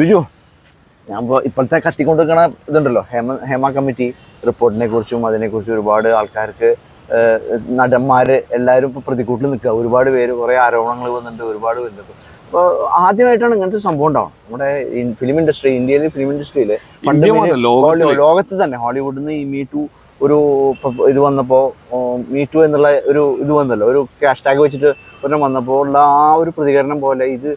ബിജു ഞാൻ ഇപ്പോൾ ഇപ്പോഴത്തെ കത്തിക്കൊണ്ടിരിക്കണ ഇതുണ്ടല്ലോ. ഹേമ ഹേമ കമ്മിറ്റി റിപ്പോർട്ടിനെ കുറിച്ചും അതിനെക്കുറിച്ചും ഒരുപാട് ആൾക്കാർക്ക് നടന്മാർ എല്ലാവരും ഇപ്പോൾ പ്രതിക്കൂട്ടിൽ നിൽക്കുക. ഒരുപാട് പേര് കുറേ ആരോപണങ്ങൾ വന്നിട്ടുണ്ട് ഒരുപാട് വരുന്നുണ്ട് അപ്പോൾ ആദ്യമായിട്ടാണ് ഇങ്ങനത്തെ സംഭവം ഉണ്ടാവുന്നത് നമ്മുടെ ഫിലിം ഇൻഡസ്ട്രി ഇന്ത്യയിലെ ഫിലിം ഇൻഡസ്ട്രിയിൽ ലോകത്ത് തന്നെ ഹോളിവുഡിൽ നിന്ന് ഈ മീ ടു ഒരു ഇത് വന്നപ്പോൾ മീ ടു എന്നുള്ള ഒരു ഇത് വന്നല്ലോ. ഒരു ഹാഷ്ടാഗ് വെച്ചിട്ട് ഒരെണ്ണം വന്നപ്പോൾ ഉള്ള ആ ഒരു പ്രതികരണം പോലെ ഇത്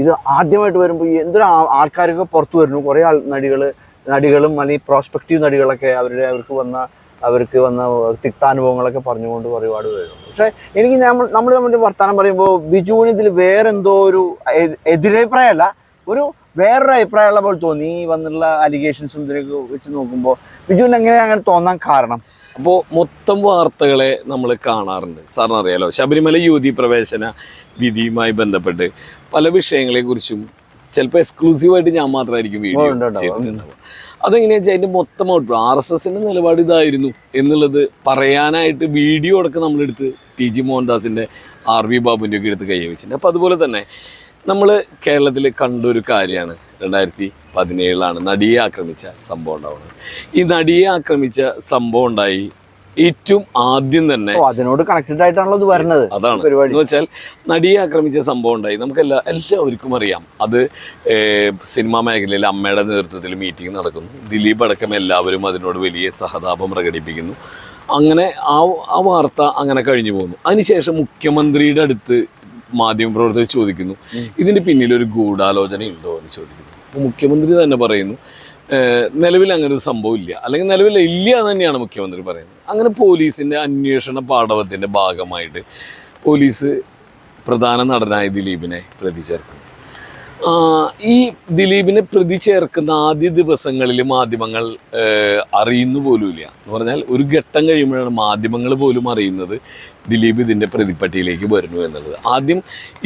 ഇത് ആദ്യമായിട്ട് വരുമ്പോൾ ഈ എന്തൊരു ആൾക്കാരൊക്കെ പുറത്തു വരുന്നു? കുറേ ആൾ നടികൾ നടികളും അല്ലെങ്കിൽ പ്രോസ്പെക്റ്റീവ് നടികളൊക്കെ അവരുടെ അവർക്ക് വന്ന അവർക്ക് വന്ന തിക്താനുഭവങ്ങളൊക്കെ പറഞ്ഞുകൊണ്ട് ഒരുപാട് വരുന്നു. പക്ഷേ എനിക്ക് നമ്മൾ നമ്മൾ നമ്മുടെ വർത്തമാനം പറയുമ്പോൾ ബിജുവിന് ഇതിൽ വേറെന്തോ ഒരു എതിരഭിപ്രായമല്ല ഒരു വേറൊരു അഭിപ്രായമുള്ള പോലെ തോന്നി. ഈ വന്നിട്ടുള്ള അലിഗേഷൻസും ഇതിനൊക്കെ വെച്ച് നോക്കുമ്പോൾ ബിജുവിന് എങ്ങനെ അങ്ങനെ തോന്നാൻ കാരണം? അപ്പോൾ മൊത്തം വാർത്തകളെ നമ്മൾ കാണാറുണ്ട്. സാറിന് അറിയാലോ ശബരിമല യുവതി പ്രവേശന വിധിയുമായി ബന്ധപ്പെട്ട് പല വിഷയങ്ങളെക്കുറിച്ചും ചിലപ്പോൾ എക്സ്ക്ലൂസീവായിട്ട് ഞാൻ മാത്രമായിരിക്കും വീഡിയോ. ചെയ്തിട്ടുണ്ടാവുക. അതെങ്ങനെയാ വെച്ചാൽ അതിന്റെ മൊത്തം ഔട്ട്പുട്ട് ആർ എസ് എസിന്റെ നിലപാട് ഇതായിരുന്നു എന്നുള്ളത് പറയാനായിട്ട് വീഡിയോ അടക്കം നമ്മളെടുത്ത് ടി ജി മോഹൻദാസിന്റെ ആർ വി ബാബുവിന്റെ ഒക്കെ എടുത്ത് കൈ വെച്ചിട്ടുണ്ട് അപ്പോൾ അതുപോലെ തന്നെ നമ്മൾ കേരളത്തിൽ കണ്ടൊരു കാര്യമാണ്. രണ്ടായിരത്തി പതിനേഴിലാണ് നടിയെ ആക്രമിച്ച സംഭവം ഉണ്ടാവുന്നത്. ഈ നടിയെ ആക്രമിച്ച സംഭവം ഉണ്ടായി ഏറ്റവും ആദ്യം തന്നെ അതിനോട് കണക്റ്റഡ് ആയിട്ടാണല്ലോ ഇത് വരുന്നത്. അതാണ്. എന്ന് വെച്ചാൽ നടിയെ ആക്രമിച്ച സംഭവം ഉണ്ടായി. നമുക്ക് എല്ലാ എല്ലാവർക്കും അറിയാം. അത് സിനിമാ മേഖലയിൽ അമ്മയുടെ നേതൃത്വത്തിൽ മീറ്റിംഗ് നടക്കുന്നു. ദിലീപ് അടക്കം എല്ലാവരും അതിനോട് വലിയ സഹതാപം പ്രകടിപ്പിക്കുന്നു. അങ്ങനെ ആ ആ വാർത്ത അങ്ങനെ കഴിഞ്ഞു പോകുന്നു. അതിനുശേഷം മുഖ്യമന്ത്രിയുടെ അടുത്ത് മാധ്യമപ്രവർത്തകർ ചോദിക്കുന്നു. ഇതിന് പിന്നിൽ ഒരു ഗൂഢാലോചന ഉണ്ടോ എന്ന് ചോദിക്കുന്നു. മുഖ്യമന്ത്രി തന്നെ പറയുന്നു നിലവിൽ അങ്ങനെ ഒരു സംഭവം ഇല്ല. അല്ലെങ്കിൽ നിലവിൽ ഇല്ല എന്ന് തന്നെയാണ് മുഖ്യമന്ത്രി പറയുന്നത്. അങ്ങനെ പോലീസിന്റെ അന്വേഷണ പാഠവത്തിന്റെ ഭാഗമായിട്ട് പോലീസ് പ്രധാന നടനായ ദിലീപിനെ പ്രതി ചേർക്കുന്നു ഈ ദിലീപിനെ പ്രതി ചേർക്കുന്ന ആദ്യ ദിവസങ്ങളിൽ മാധ്യമങ്ങൾ അറിയുന്നു പോലുമില്ല. എന്ന് പറഞ്ഞാൽ ഒരു ഘട്ടം കഴിയുമ്പോഴാണ് മാധ്യമങ്ങൾ പോലും അറിയുന്നത് ദിലീപ് ഇതിന്റെ പ്രതിപ്പട്ടിയിലേക്ക് വരുന്നു എന്നുള്ളത്. ആദ്യം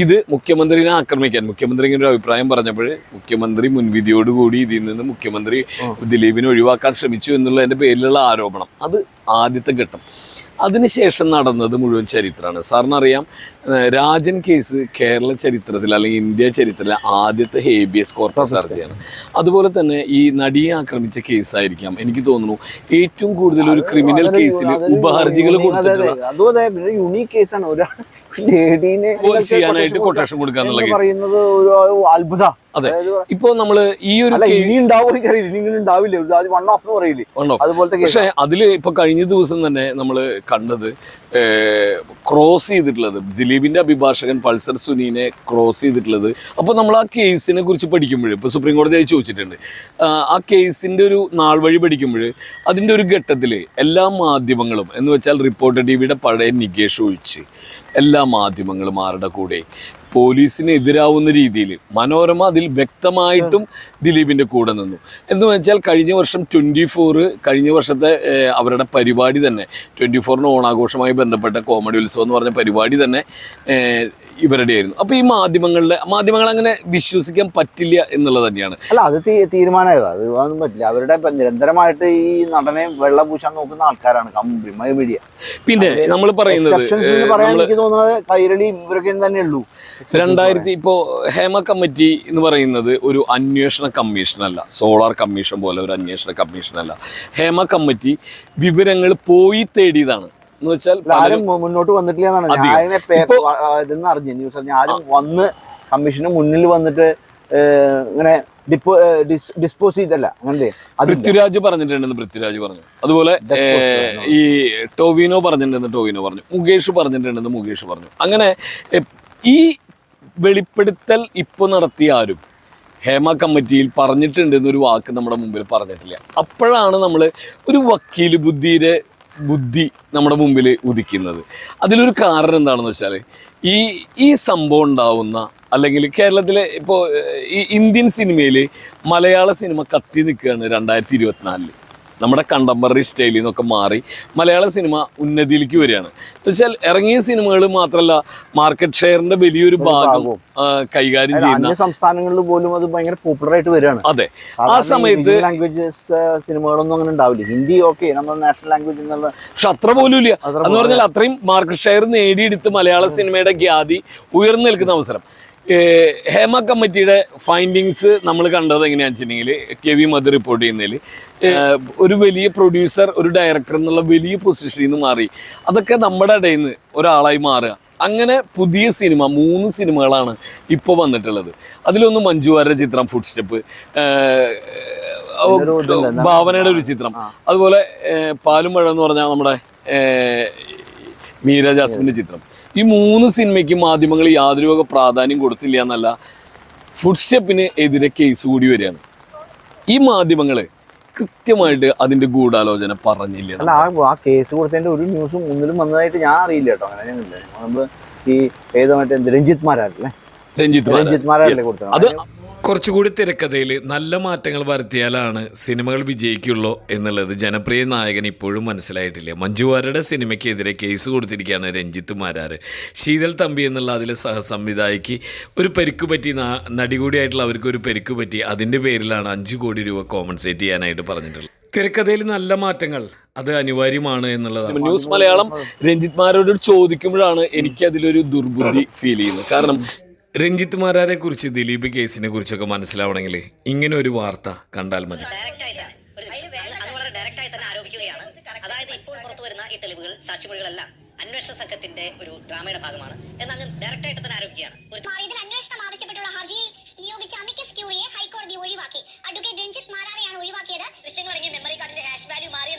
ഇത് മുഖ്യമന്ത്രിനെ ആക്രമിക്കാൻ മുഖ്യമന്ത്രി ഇങ്ങനെ ഒരു അഭിപ്രായം പറഞ്ഞപ്പോൾ മുഖ്യമന്ത്രി മുൻവിധിയോടുകൂടി ഇതിൽ നിന്ന് മുഖ്യമന്ത്രി ദിലീപിനെ ഒഴിവാക്കാൻ ശ്രമിച്ചു എന്നുള്ളതിന്റെ പേരിലുള്ള ആരോപണം. അത് ആദ്യത്തെ ഘട്ടം. അതിനുശേഷം നടന്നത് മുഴുവൻ ചരിത്രമാണ്. സാറിനറിയാം രാജൻ കേസ് കേരള ചരിത്രത്തിൽ അല്ലെങ്കിൽ ഇന്ത്യ ചരിത്രത്തിലെ ആദ്യത്തെ ഹേബിയസ് കോർപ്പസ് ഹർജിയാണ്. അതുപോലെ തന്നെ ഈ നടിയെ ആക്രമിച്ച കേസായിരിക്കാം. എനിക്ക് തോന്നുന്നു ഏറ്റവും കൂടുതൽ ഒരു ക്രിമിനൽ കേസിൽ ഉപഹർജികൾ കൊടുത്തിട്ടുള്ള അതും അതെ. പിന്നെ യുണീക് കേസാണ് ഒരു ലേഡീനെ ചെയ്യാനായിട്ട് കൊട്ടേഷൻ കൊടുക്കാന്നുള്ള കേസ് പറയുന്നത് ഒരു അത്ഭുത. അതെ. ഇപ്പോൾ നമ്മൾ ഈ ഒരു ഇനി ഉണ്ടാവും ഉണ്ടാവില്ല. വൺ ഓഫ് എന്ന് പറയില്ലേ. അതുപോലത്തെ പക്ഷെ അതിൽ ഇപ്പൊ കഴിഞ്ഞ ദിവസം തന്നെ നമ്മൾ കണ്ടത് ക്രോസ് ചെയ്തിട്ടുള്ളത്. ദിലീപിന്റെ അഭിഭാഷകൻ പൾസർ സുനീനെ ക്രോസ് ചെയ്തിട്ടുള്ളത്. അപ്പൊ നമ്മൾ ആ കേസിനെ കുറിച്ച് പഠിക്കുമ്പോൾ ഇപ്പൊ സുപ്രീം കോടതി അത് ചോദിച്ചിട്ടുണ്ട്. ആ, ആ കേസിന്റെ ഒരു നാൾ വഴി പഠിക്കുമ്പോൾ അതിന്റെ ഒരു ഘട്ടത്തിൽ എല്ലാ മാധ്യമങ്ങളും എന്ന് വെച്ചാൽ റിപ്പോർട്ടർ ടി വിയുടെ പഴയ നികേഷ് ഒഴിച്ച് എല്ലാ മാധ്യമങ്ങളും ആരുടെ കൂടെ? പോലീസിന് എതിരാവുന്ന രീതിയിൽ മനോരമ അതിൽ വ്യക്തമായിട്ടും ദിലീപിന്റെ കൂടെ നിന്നു. എന്ന് വെച്ചാൽ കഴിഞ്ഞ വർഷം ട്വന്റി ഫോർ കഴിഞ്ഞ വർഷത്തെ അവരുടെ പരിപാടി തന്നെ ട്വന്റി ഫോറിന് ഓണാഘോഷമായി ബന്ധപ്പെട്ട കോമഡി ഉത്സവം എന്ന് പറഞ്ഞ പരിപാടി തന്നെ ഇവരുടെ ആയിരുന്നു അപ്പോൾ ഈ മാധ്യമങ്ങളുടെ മാധ്യമങ്ങൾ അങ്ങനെ വിശ്വസിക്കാൻ പറ്റില്ല എന്നുള്ളത് തന്നെയാണ്. അല്ല അത് തീരുമാനമായതാ. അത് പറ്റില്ല. അവരുടെ നിരന്തരമായിട്ട് ഈ നടനെ വെള്ള പൂശാൻ നോക്കുന്ന ആൾക്കാരാണ് മീഡിയ. പിന്നെ നമ്മൾ പറയുന്നത് പറയാൻ എനിക്ക് തോന്നുന്നത് കൈരളി ഇവരൊക്കെ തന്നെ ഉള്ളൂ. രണ്ടായിരത്തി ഇപ്പോ ഹേമ കമ്മിറ്റി എന്ന് പറയുന്നത് ഒരു അന്വേഷണ കമ്മീഷൻ അല്ല. സോളാർ കമ്മീഷൻ പോലെ ഒരു അന്വേഷണ കമ്മീഷൻ അല്ല. ഹേമ കമ്മിറ്റി വിവരങ്ങൾ പോയി തേടിയതാണ്. എന്ന് വെച്ചാൽ ആരും മുന്നോട്ട് വന്നിട്ടില്ല എന്നാണ്. ഇതെന്ന് അറിഞ്ഞു ന്യൂസ് അറിഞ്ഞു ആരും വന്ന് കമ്മീഷന് മുന്നിൽ വന്നിട്ട് ഇങ്ങനെ ഡിസ്പോസ് ചെയ്തല്ല പൃഥ്വിരാജ് പറഞ്ഞിട്ടുണ്ടെന്ന് പൃഥ്വിരാജ് പറഞ്ഞു. അതുപോലെ ഈ ടോവിനോ പറഞ്ഞിട്ടുണ്ടെന്ന് ടോവിനോ പറഞ്ഞു. മുകേഷ് പറഞ്ഞിട്ടുണ്ടെന്ന് മുകേഷ് പറഞ്ഞു. അങ്ങനെ ഈ വെളിപ്പെടുത്തൽ ഇപ്പോൾ നടത്തിയ ആരും ഹേമ കമ്മിറ്റിയിൽ പറഞ്ഞിട്ടുണ്ടെന്നൊരു വാക്ക് നമ്മുടെ മുമ്പിൽ പറഞ്ഞിട്ടില്ല. അപ്പോഴാണ് നമ്മൾ ഒരു വക്കീൽ ബുദ്ധിയുടെ ബുദ്ധി നമ്മുടെ മുമ്പിൽ ഉദിക്കുന്നത്. അതിലൊരു കാരണം എന്താണെന്ന് വെച്ചാൽ ഈ ഈ സംഭവം ഉണ്ടാവുന്ന അല്ലെങ്കിൽ കേരളത്തിലെ ഇപ്പോൾ ഈ ഇന്ത്യൻ സിനിമയിൽ മലയാള സിനിമ കത്തി നിൽക്കുകയാണ് രണ്ടായിരത്തി ഇരുപത്തിനാലിൽ. നമ്മുടെ കണ്ടംപററി സ്റ്റൈലിൽ നിന്നൊക്കെ മാറി മലയാള സിനിമ ഉന്നതിയിലേക്ക് വരികയാണ്. വെച്ചാൽ ഇറങ്ങിയ സിനിമകൾ മാത്രമല്ല മാർക്കറ്റ് ഷെയറിന്റെ വലിയൊരു ഭാഗം കൈകാര്യം ചെയ്യുന്ന സംസ്ഥാനങ്ങളിൽ പോലും അത് ഭയങ്കര പോപ്പുലർ ആയിട്ട് വരികയാണ്. അതെ. ആ സമയത്ത് ലാംഗ്വേജസ് സിനിമകളൊന്നും അങ്ങനെ ഉണ്ടാവില്ല. ഹിന്ദി ഓക്കെ നമ്മുടെ നാഷണൽ ലാംഗ്വേജ് എന്നുള്ള പക്ഷെ അത്ര പോലും ഇല്ല. എന്ന് പറഞ്ഞാൽ അത്രയും മാർക്കറ്റ് ഷെയർ നേടിയെടുത്ത് മലയാള സിനിമയുടെ ഖ്യാതി ഉയർന്നു നിൽക്കുന്ന അവസരം. ഹേമ കമ്മിറ്റിയുടെ ഫൈൻഡിങ്സ് നമ്മൾ കണ്ടത് എങ്ങനെയാണെന്ന് വെച്ചിട്ടുണ്ടെങ്കിൽ കെ വി മധു റിപ്പോർട്ട് ചെയ്യുന്നതിൽ. ഒരു വലിയ പ്രൊഡ്യൂസർ ഒരു ഡയറക്ടർ എന്നുള്ള വലിയ പൊസിഷനിൽ നിന്ന് മാറി. അതൊക്കെ നമ്മുടെ ഇടയിൽ നിന്ന് ഒരാളായി മാറുക. അങ്ങനെ പുതിയ സിനിമ മൂന്ന് സിനിമകളാണ് ഇപ്പോൾ വന്നിട്ടുള്ളത്. അതിലൊന്ന് മഞ്ജു വാര്യരുടെ ചിത്രം ഫുഡ് സ്റ്റെപ്പ്? ഭാവനയുടെ ഒരു ചിത്രം. അതുപോലെ പാലും മഴ എന്ന് പറഞ്ഞാൽ നമ്മുടെ മീര ജാസ്മിന്റെ ചിത്രം. ഈ മൂന്ന് സിനിമയ്ക്കും മാധ്യമങ്ങൾ യാതൊരു വക പ്രാധാന്യം കൊടുത്തില്ല എന്നല്ല ഫുഡ് സ്റ്റെപ്പിന് എതിരെ കേസ് കൂടി വരികയാണ്. ഈ മാധ്യമങ്ങൾ കൃത്യമായിട്ട് അതിന്റെ ഗൂഢാലോചന പറഞ്ഞില്ല അല്ല ആ കേസ് കൊടുത്തതിന്റെ ഒരു ന്യൂസും ഒന്നിലും വന്നതായിട്ട് ഞാൻ അറിയില്ല കേട്ടോ. അങ്ങനെ നമ്മൾ ഈ ഏതോ മറ്റേ എന്ത് രഞ്ജിത്ത് രഞ്ജിത് മാരാർ. രഞ്ജിത്ത് കൊടുത്തത്. അത് കുറച്ചുകൂടി തിരക്കഥയിൽ നല്ല മാറ്റങ്ങൾ വരുത്തിയാലാണ് സിനിമകൾ വിജയിക്കുള്ളൂ എന്നുള്ളത് ജനപ്രിയ നായകൻ ഇപ്പോഴും മനസ്സിലായിട്ടില്ല. മഞ്ജുവാരുടെ സിനിമയ്ക്കെതിരെ കേസ് കൊടുത്തിരിക്കുകയാണ് രഞ്ജിത്ത് മാരാർ. ശീതൽ തമ്പി എന്നുള്ള അതിലെ സഹസംവിധായിക്ക് ഒരു പരിക്ക് പറ്റി നടി കൂടിയായിട്ടുള്ള അവർക്ക് ഒരു പരിക്ക് പറ്റി അതിന്റെ പേരിലാണ് അഞ്ച് കോടി രൂപ കോമ്പൻസേറ്റ് ചെയ്യാനായിട്ട് പറഞ്ഞിട്ടുള്ളത്. തിരക്കഥയിൽ നല്ല മാറ്റങ്ങൾ അത് അനിവാര്യമാണ് എന്നുള്ളതാണ്. ന്യൂസ് മലയാളം രഞ്ജിത്മാരോട് ചോദിക്കുമ്പോഴാണ് എനിക്ക് അതിലൊരു ദുർബുദ്ധി ഫീൽ ചെയ്യുന്നത്. കാരണം രഞ്ജിത്ത് മാരാരെ കുറിച്ച് ദിലീപ് കേസിനെ കുറിച്ചൊക്കെ മനസ്സിലാവണമെങ്കിൽ ഇങ്ങനെ ഒരു വാർത്ത കണ്ടാൽ മതി. ഡയറക്റ്റ് ആയിട്ട് ഒരു ഡയറക്റ്റ് ആയി തന്നെ ആരോപിക്കുകയാണ്. അതായത് ഇപ്പോൾ പുറത്തു വരുന്ന ഈ തെളിവുകൾ സാക്ഷിമൊഴികളെല്ലാം അന്വേഷണ സംഘത്തിന്റെ ഒരു ഡ്രാമയുടെ ഭാഗമാണ്. ഡയറക്റ്റ് ആയിട്ട് തന്നെ ആരോപിക്കുകയാണ്. അന്വേഷണം ആവശ്യപ്പെട്ടുള്ള ഹർജിയിൽ നിയോഗിച്ച അമിക്കസ് ക്യൂറിയെ ഹൈക്കോടതി ഒഴിവാക്കി. അഡ്വക്കേറ്റ് രഞ്ജിത്ത് മാരാരെയാണ് ഒഴിവാക്കിയത്. ദൃശ്യങ്ങൾ മെമ്മറി കാർഡിന്റെ ഹാഷ് വാല്യൂ മാറി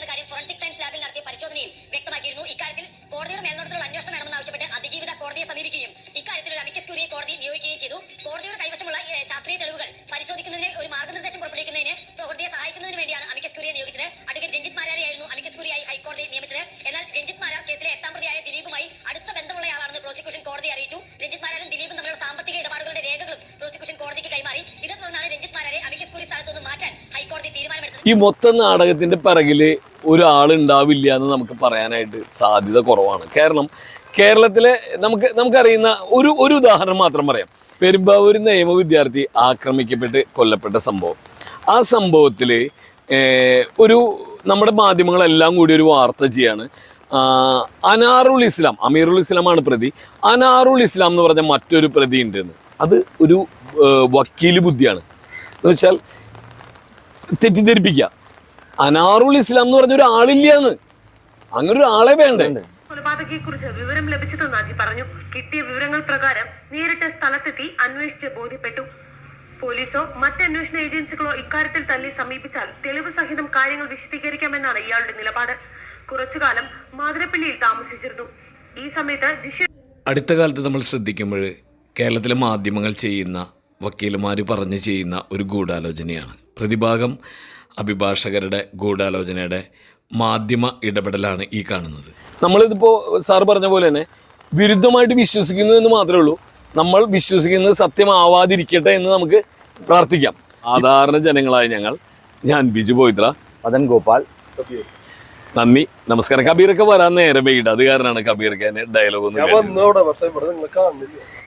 ഈ മൊത്തം നാടകത്തിന്റെ പിറകിൽ ഒരാളുണ്ടാവില്ല എന്ന് നമുക്ക് പറയാനായിട്ട് സാധ്യത കുറവാണ്. കാരണം കേരളത്തിലെ നമുക്ക് നമുക്കറിയുന്ന ഒരു ഒരു ഉദാഹരണം മാത്രം പറയാം. പെരുമ്പാവൂർ നിയമ വിദ്യാർത്ഥി ആക്രമിക്കപ്പെട്ട് കൊല്ലപ്പെട്ട സംഭവം. ആ സംഭവത്തിൽ ഒരു നമ്മുടെ മാധ്യമങ്ങളെല്ലാം കൂടി ഒരു വാർത്ത ചെയ്യാണ്. അനാറുൾ ഇസ്ലാം അമീറുൽ ഇസ്ലാമാണ് പ്രതി. അനാറുൽ ഇസ്ലാം എന്ന് പറഞ്ഞ മറ്റൊരു പ്രതി ഉണ്ടെന്ന്. അത് ഒരു വക്കീൽ ബുദ്ധിയാണ്. എന്ന് വെച്ചാൽ തെറ്റിദ്ധരിപ്പിക്കുക. അനാറുൽ ഇസ്ലാം എന്ന് പറഞ്ഞ ഒരു എന്ന് അങ്ങനെ ഒരു ആളെ വേണ്ടേ? കൊലപാതകയെക്കുറിച്ച് വിവരം ലഭിച്ചതെന്ന് അജി പറഞ്ഞു. കിട്ടിയ വിവരങ്ങൾ പ്രകാരം നേരിട്ട് സ്ഥലത്തെത്തി അന്വേഷിച്ച് ബോധ്യപ്പെട്ടു. പോലീസോ മറ്റ് അന്വേഷണ ഏജൻസികളോ ഇക്കാര്യത്തിൽ തന്നെ സമീപിച്ചാൽ തെളിവ് സഹിതം കാര്യങ്ങൾ വിശദീകരിക്കാമെന്നാണ് ഇയാളുടെ നിലപാട്. കുറച്ചുകാലം മാതിരപ്പള്ളിയിൽ താമസിച്ചിരുന്നു. ഈ സമയത്ത് ജിഷ അടുത്ത കാലത്ത് നമ്മൾ ശ്രദ്ധിക്കുമ്പോൾ കേരളത്തിലെ മാധ്യമങ്ങൾ ചെയ്യുന്ന വക്കീലുമാർ പറഞ്ഞ് ചെയ്യുന്ന ഒരു ഗൂഢാലോചനയാണ്. പ്രതിഭാഗം അഭിഭാഷകരുടെ ഗൂഢാലോചനയുടെ മാധ്യമ ഇടപെടലാണ് ഈ കാണുന്നത്. നമ്മളിതിപ്പോൾ സാർ പറഞ്ഞ പോലെ തന്നെ വിരുദ്ധമായിട്ട് വിശ്വസിക്കുന്നു എന്ന് മാത്രമേ ഉള്ളൂ. നമ്മൾ വിശ്വസിക്കുന്നത് സത്യമാവാതിരിക്കട്ടെ എന്ന് നമുക്ക് പ്രാർത്ഥിക്കാം. സാധാരണ ജനങ്ങളായ ഞങ്ങൾ ഞാൻ ബിജു പോയിത്ര. മദൻ ഗോപാൽ. നന്ദി നമസ്കാരം. കബീറൊക്കെ വരാൻ നേരം വൈകിട്ട്. അത് കാരണമാണ് കബീർക്ക് ഡയലോഗ് ഒന്നും